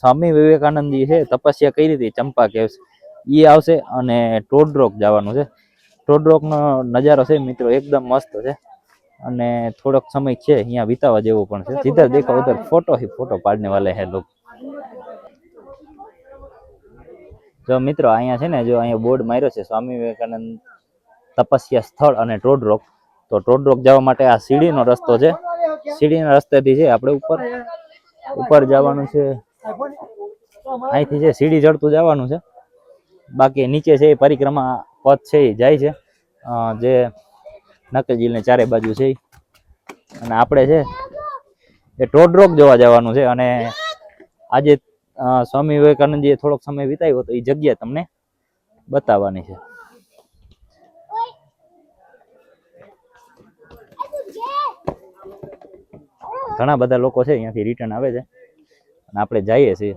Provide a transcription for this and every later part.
સ્વામી વિવેકાનંદજી છે, તપસ્યા કરી હતી, ચંપા કેવ્સ એ આવશે અને ટોડરોક જવાનું છે. ટોડરોકનો નજારો છે મિત્રો એકદમ મસ્ત છે. અને થોડોક સમય છે, અહીંયા વિતાવા જેવો પણ છે. સીધા દેખો ઉધર ફોટો હી ફોટો પાડને વાલે હે લોગ જો મિત્રો અહીંયા છે ને, જો અહીંયા બોર્ડ માર્યો છે, સ્વામી વિવેકાનંદ તપસ્યા સ્થળ અને ટોડરોક તો ટોડરોક જવા માટે આ સીડીનો રસ્તો છે. સીડીના રસ્તેથી છે, આપણે ઉપર ઉપર જવાનું છે. અહીંથી છે સીડી ચડતું જવાનું છે, બાકી નીચે છે એ પરિક્રમા પથ છે એ જાય છે. જે નકલજીને ચારે બાજુ છે અને આપણે છે એ ટોડરોક જોવા જવાનું છે અને આજે સ્વામી વિવેકાનંદજીએ થોડોક સમય વિતાવ્યો તો એ જગ્યા તમને બતાવવાની છે. ઘણા બધા લોકો છે અહીંયાથી રિટર્ન આવે છે. અને આપણે જઈએ છીએ.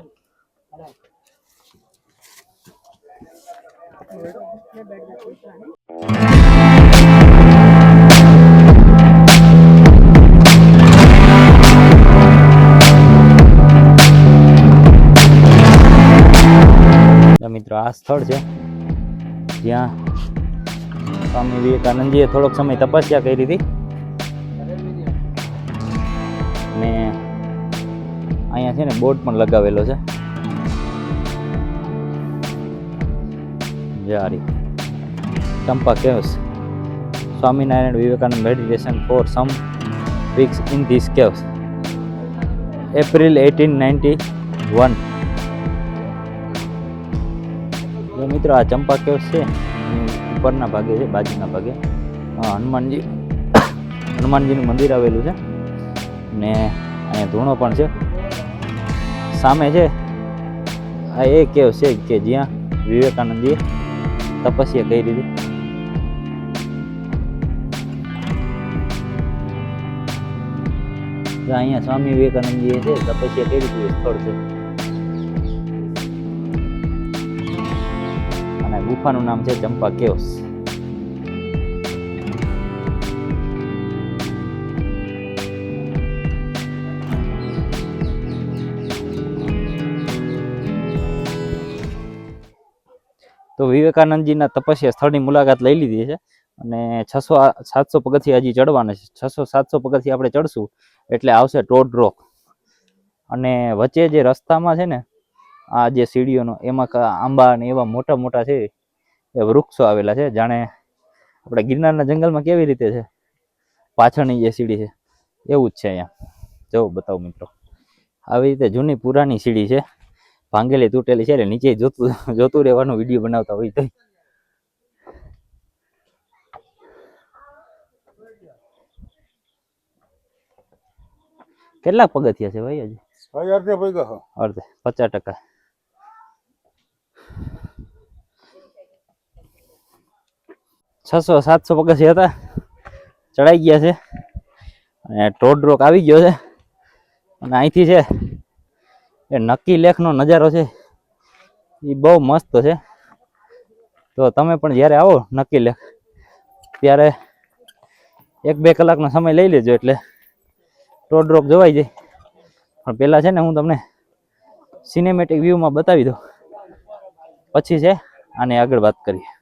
મિત્રો, આ સ્થળ છે. જ્યાં સ્વામી વિવેકાનંદજીએ થોડોક સમય તપસ્યા કરી હતી. ને અહીંયા છે ને બોર્ડ પણ લગાવેલો છે. જારી Champa caves. Swaminarayan Vivekanand meditation for some weeks in this caves. April eighteen ninety one. મિત્રો આ ચંપા કેવ્સ છે ઉપરના ભાગે છે, બાજુના ભાગે. હનુમાનજી, હનુમાનજીનું મંદિર આવેલું છે. ને અહીંયા ધૂણો પણ છે. સામે છે? આ એ કેવ છે કે જ્યાં વિવેકાનંદજીએ તપસ્યા કરી હતી. અહીંયા સ્વામી વિવેકાનંદજીએ છે, તપસ્યા કરી હતી સ્થળ છે. અને ગુફાનું નામ છે ચંપા કેવ્સ. વિવેકાનંદજીના તપસ્યા સ્થળની મુલાકાત લઈ લીધી છે અને છસો સાતસો પગથિયા હજી ચડવાના છે. છસો સાતસો પગથિયા આપણે ચડશું એટલે આવશે ટોડ રોક. અને વચ્ચે જે રસ્તામાં છે ને, આ જે સીડીઓનો, એમાં આંબા ને એવા મોટા મોટા છે એ વૃક્ષો આવેલા છે. જાણે આપણે ગિરનારના જંગલમાં કેવી રીતે છે? પાછળની જે સીડી છે, એવું જ છે અહીંયા. જવું બતાવું મિત્રો. આવી રીતે જૂની પુરાની સીડી છે. ભાંગેલી તૂટેલી છે એટલે નીચે જોતું જોતું રહેવાનું વીડિયો બનાવતા હોય તો કેટલા પગથિયા છે ભાઈ હજી? ભેગા હો. અડધે પચાસ ટકા. છસો સાતસો પગથિયા હતા. ચડાઈ ગયા છે. અને ટોડ રોક આવી ગયો છે. અને અહીંથી છે એ નક્કી લેખનો નજારો છે. એ બહુ મસ્ત છે. તો તમે પણ જ્યારે આવો નક્કી લેખ, ત્યારે એક બે કલાકનો સમય લઈ લેજો એટલે ટોડ રોક જોવાઈ જાય. પણ પહેલાં છે ને હું તમને સિનેમેટિક વ્યૂમાં બતાવી દઉં. પછી છે, આને આગળ વાત કરીએ.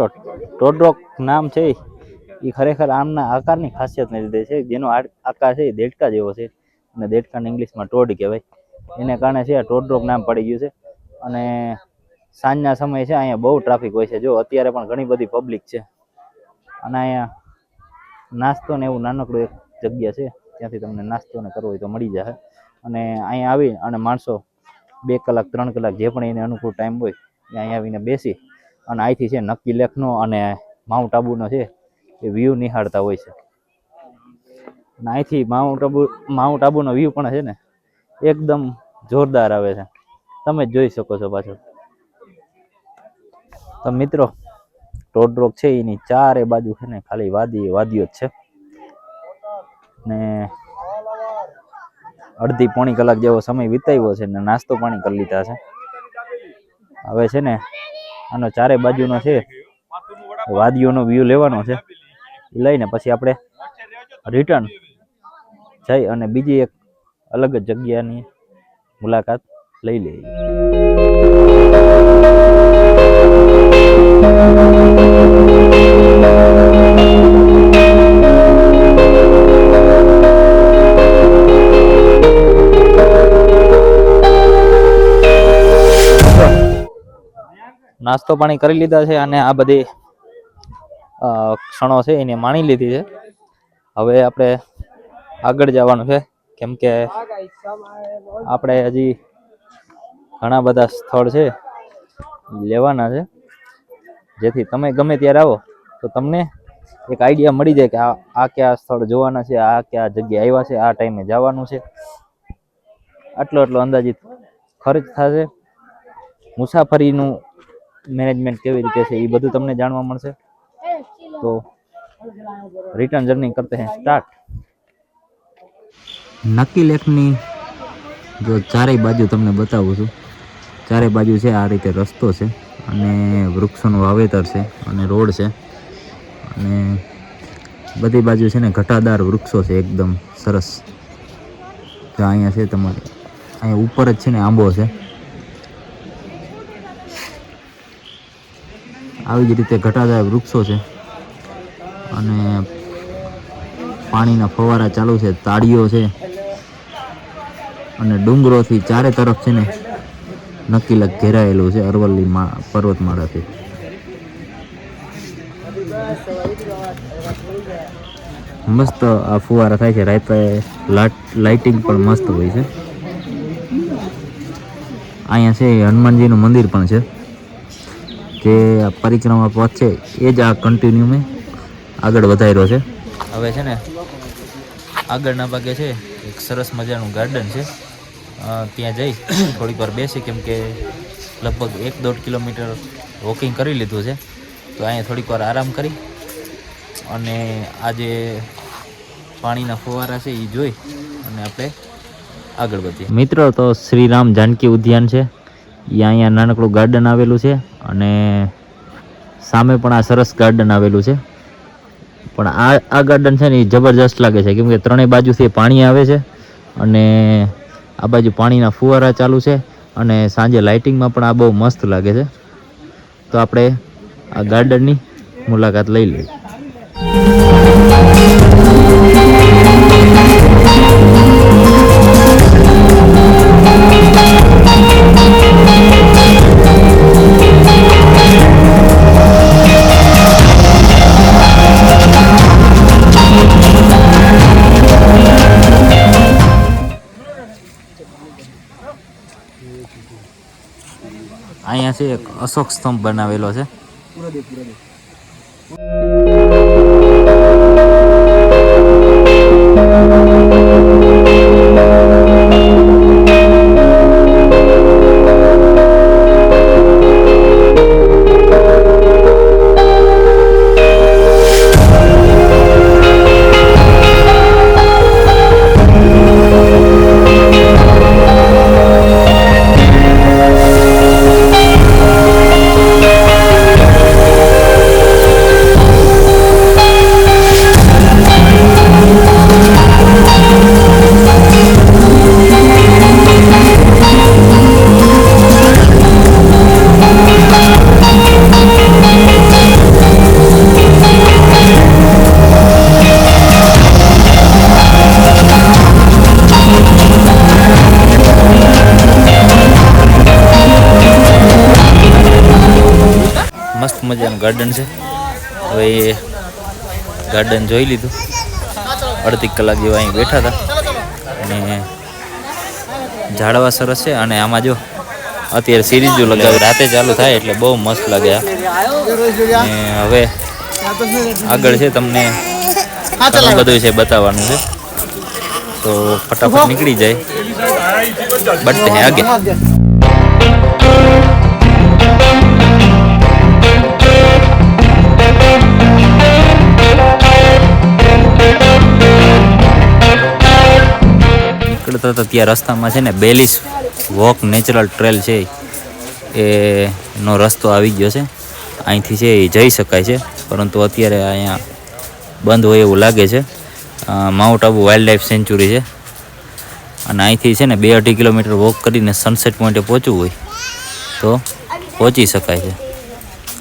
મિત્રો ટોડરોક નામ છે એ ખરેખર આમના આકારની ખાસિયતને લીધે છે. જેનો આકાર છે એ દેડકા જેવો છે. અને દેડકાને ઇંગ્લિશમાં ટોડ કહેવાય. એને કારણે છે આ ટોડરોક નામ પડી ગયું છે. અને સાંજના સમયે છે અહીંયા બહુ ટ્રાફિક હોય છે. જો અત્યારે પણ ઘણી બધી પબ્લિક છે. અને અહીંયા નાસ્તો ને એવું નાનકડું એક જગ્યા છે. ત્યાંથી તમને નાસ્તો ને કરવો હોય તો મળી જશે અને અહીંયા આવી અને માણસો બે કલાક, ત્રણ કલાક જે પણ એને અનુકૂળ ટાઈમ હોય એ અહીંયા આવીને બેસી અને અહીંથી છે નક્કી લેખનો અને માઉન્ટ આબુનો છે એ વ્યૂ નિહાળતા હોય છે. અને અહીંથી માઉન્ટ આબુ માઉન્ટ આબુનો વ્યૂ પણ છે ને એકદમ જોરદાર આવે છે. તમે જ જોઈ શકો છો પાછળ. તો મિત્રો ટોડ રોક છે એની ચારે બાજુ છે ને ખાલી વાદી, વાદીઓ જ છે. ને અડધી પોણી કલાક જેવો સમય વિતાવ્યો છે ને નાસ્તો પાણી કરી લીધા છે. હવે છે ને આનો ચારે બાજુનો છે, વાદીઓનો વ્યૂ લેવાનો છે. લઈને પછી આપણે રિટર્ન જઈ અને બીજી એક અલગ જ જગ્યાની મુલાકાત લઈ લઈએ. નાસ્તો પાણી કરી લીધા છે અને આ બધી ક્ષણો છે એને માણી લીધી છે. હવે આપણે આગળ જવાનું છે. કેમ કે આપણે હજી ઘણા બધા સ્થળ છે લેવાના છે. જેથી તમે ગમે ત્યારે આવો, તો તમને એક આઈડિયા મળી જાય કે આ આ કયા સ્થળ જોવાના છે, આ કયા જગ્યા આવ્યા છે, આ ટાઈમે જવાનું છે. આટલો આટલો અંદાજિત ખર્ચ થશે. મુસાફરીનું મેનેજમેન્ટ કેવી રીતે છે એ બધું તમને જાણવા મળશે. તો રિટર્ન જર્ની કરતે હે સ્ટાર્ટ નક્કી લેખની જો ચારેય બાજુ તમને બતાવું છું. ચારે બાજુ છે, આ રીતે રસ્તો છે અને વૃક્ષોનું વાવેતર છે અને રોડ છે. અને બધી બાજુ છે ને ઘટાદાર વૃક્ષો છે, એકદમ સરસ. તો અહીંયા છે તમારે, અહીંયા ઉપર જ છે ને આંબો છે. આવી જ રીતે ઘટાદાર વૃક્ષો છે. અને પાણીના ફવારા ચાલુ છે, તાળીઓ છે. અને ડુંગરોથી ચારે તરફ છે ને નકીલક ઘેરાયેલું છે, અરવલ્લી પર્વતમાળાથી. મસ્ત આ ફુવારા થાય છે, રાતે લાઇટિંગ પણ મસ્ત હોય છે. અહીંયા છે હનુમાનજીનું મંદિર પણ છે. જે આ પરિક્રમા પથ છે એ જ આ કન્ટિન્યુ મેં આગળ વધાર્યો છે. હવે છે ને આગળના ભાગે છે એક સરસ મજાનું ગાર્ડન છે. ત્યાં જઈ થોડીક વાર બેસી કેમ કે લગભગ એક દોઢ કિલોમીટર વોકિંગ કરી લીધું છે. તો અહીંયા થોડીક વાર આરામ કરી અને આ જે પાણીના ફુવારા છે એ જોઈ અને આપણે આગળ વધીએ. મિત્રો તો શ્રીરામ જાનકી ઉદ્યાન છે. અહીંયા નાનકડું ગાર્ડન આવેલું છે અને સામે પણ આ સરસ ગાર્ડન આવેલું છે. પણ આ આ ગાર્ડન છે ને એ જબરજસ્ત લાગે છે. કેમકે ત્રણેય બાજુથી પાણી આવે છે અને આ બાજુ પાણીના ફુવારા ચાલુ છે અને સાંજે લાઇટિંગમાં પણ આ બહુ મસ્ત લાગે છે. તો આપણે આ ગાર્ડનની મુલાકાત લઈ લઈએ. અહીંયા છે એક અશોક સ્તંભ બનાવેલો છે. મસ્ત મજાનું ગાર્ડન છે. હવે એ ગાર્ડન જોઈ લીધું. અડધી કલાક જેવા અહીં બેઠા હતા. અને ઝાડવા સરસ છે. અને આમાં જો અત્યારે સિરીઝો લગાવી રાતે ચાલુ થાય એટલે બહુ મસ્ત લાગે આ. અને હવે આગળ છે તમને ઘણું બધું છે બતાવવાનું છે. તો ફટાફટ નીકળી જાય. બટ આગે. નીકળતા હતા ત્યાં રસ્તામાં છે ને બેલીસ વોક નેચરલ ટ્રેલ છે એનો રસ્તો આવી ગયો છે. અહીંથી છે એ જઈ શકાય છે પરંતુ અત્યારે અહીંયા બંધ હોય એવું લાગે છે. Mount Abu wild life sanctuary છે. અને અહીંથી છે ને બે અઢી કિલોમીટર વોક કરીને સનસેટ પોઈન્ટે પહોંચવું હોય તો પહોંચી શકાય છે.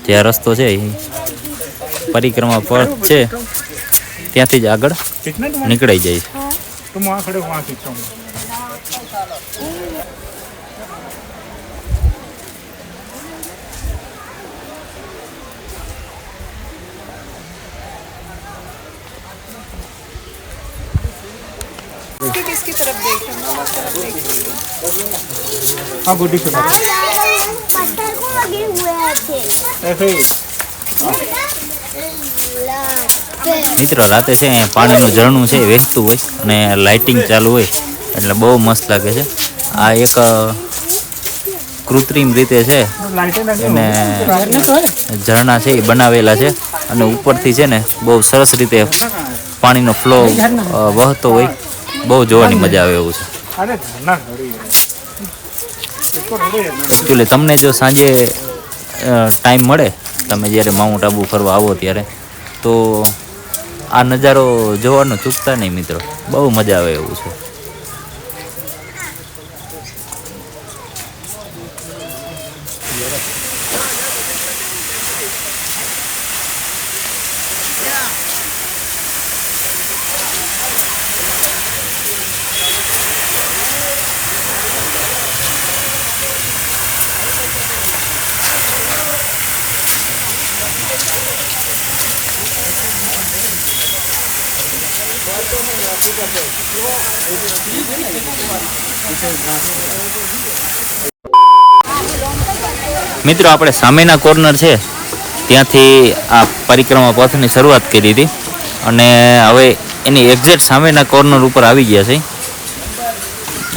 જે રસ્તો છે એ પરિક્રમા પર છે ત્યાંથી જ આગળ નીકળાઈ જાય છે. किसकी तरफ देख रहे हो उस तरफ देख रहे हो हाँ गोटी से मारो। पत्थर को लगे हुए थे ऐसे ही મિત્રો રાતે છે અહીંયા પાણીનું ઝરણું છે એ વેચતું હોય અને લાઇટિંગ ચાલુ હોય એટલે બહુ મસ્ત લાગે છે આ એક અ, કૃત્રિમ રીતે છે लाइटें लगी એને तो है ઝરણા છે એ બનાવેલા છે અને ઉપરથી છે ને બહુ સરસ રીતે પાણીનો ફ્લો વહતો હોય બહુ જોવાની મજા આવે એવું છે. એકચ્યુઅલી તમને જો સાંજે ટાઈમ મળે તમે જ્યારે માઉન્ટ આબુ ફરવા આવો ત્યારે તો આ નજારો જોવાનો ચૂકતા નહીં મિત્રો. બહુ મજા આવે એવું છે. મિત્રો, આપણે સામેના કોર્નર છે. ત્યાંથી આ પરિક્રમા પથની શરૂઆત કરી હતી. અને હવે એની એક્ઝેક્ટ સામેના કોર્નર ઉપર આવી ગયા છે.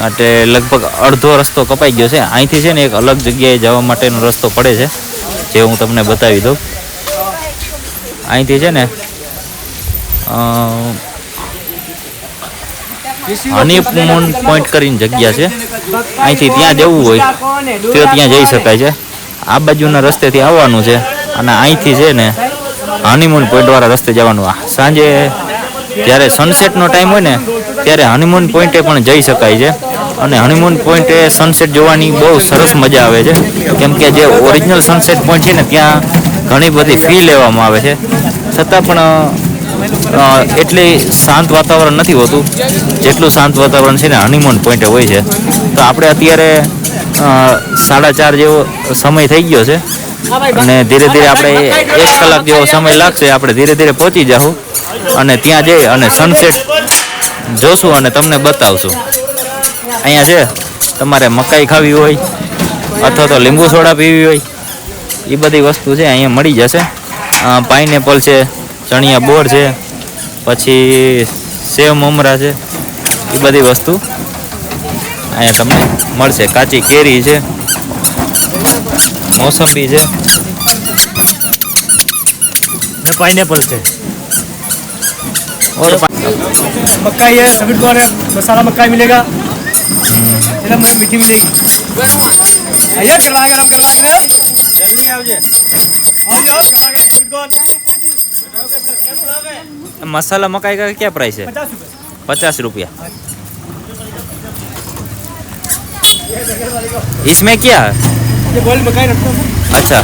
એટલે લગભગ અડધો રસ્તો કપાઈ ગયો છે. અહીંથી છે ને એક અલગ જગ્યાએ જવા માટેનો રસ્તો પડે છે, જે હું તમને બતાવી દઉં. અહીંથી છે ને હનીમૂન પોઈન્ટ કરીને જગ્યા છે. અહીંથી ત્યાં જવું હોય, તો ત્યાં જઈ શકાય છે. આ બાજુના રસ્તેથી આવવાનું છે અને અહીંથી છે ને હનીમૂન પોઈન્ટવાળા રસ્તે જવાનું. આ સાંજે જ્યારે સનસેટનો ટાઈમ હોય ને, ત્યારે હનીમૂન પોઈન્ટે પણ જઈ શકાય છે. અને હનીમૂન પોઈન્ટે સનસેટ જોવાની બહુ સરસ મજા આવે છે. કેમ કે જે ઓરિજિનલ સનસેટ પોઈન્ટ છે ને, ત્યાં ઘણી બધી ફી લેવામાં આવે છે. છતાં પણ એટલી શાંત વાતાવરણ નથી હોતું. જેટલું શાંત વાતાવરણ છે ને હનીમૂન પોઈન્ટે હોય છે. તો આપણે અત્યારે સાડા ચાર જેવો સમય થઈ ગયો છે. અને ધીરે ધીરે આપણે એક કલાક જેવો સમય લાગશે, આપણે ધીરે ધીરે પહોંચી જાઉં અને ત્યાં જઈ અને સનસેટ જોશું અને તમને બતાવશું. અહીંયા છે, તમારે મકાઈ ખાવી હોય, અથવા તો લીંબુ સોડા પીવી હોય એ બધી વસ્તુ છે, અહીંયા મળી જશે. પાઇનેપલ છે ચણિયા બોર છે પછી સેવ મમરા છે એ બધી વસ્તુ અહીંયા તમને મળશે કાચી કેરી છે મોસંબી છે पाइनएप्पल से और मक्काई है सभी कौन है मसाला मक्का मिलेगा एकदम मैं मीठी मिलेगी भैया करवा गरम करवा के जल्दी आओ जी आओ जी आओ करवा के स्वीट कॉर्न मसाला मकाई का क्या प्राइस है पचास रुपये पचास रुपया इसमें क्या है ये बॉइल मकाई रखता हूँ अच्छा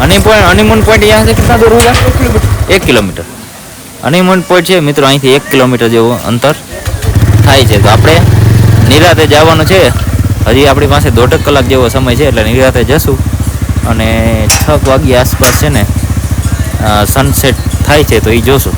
हनी पॉइंट हनीमून पॉइंट यहाँ से कितना दूर होगा એક કિલોમીટર હનીમૂન પોઈન્ટ છે મિત્રો અહીંથી એક કિલોમીટર જેવું અંતર થાય છે. તો આપણે નિરાતે જવાનું છે. હજી આપણી પાસે દોઢક કલાક જેવો સમય છે એટલે નિરાતે જશું. અને છ વાગ્યા આસપાસ છે ને સનસેટ થાય છે તો એ જોશું.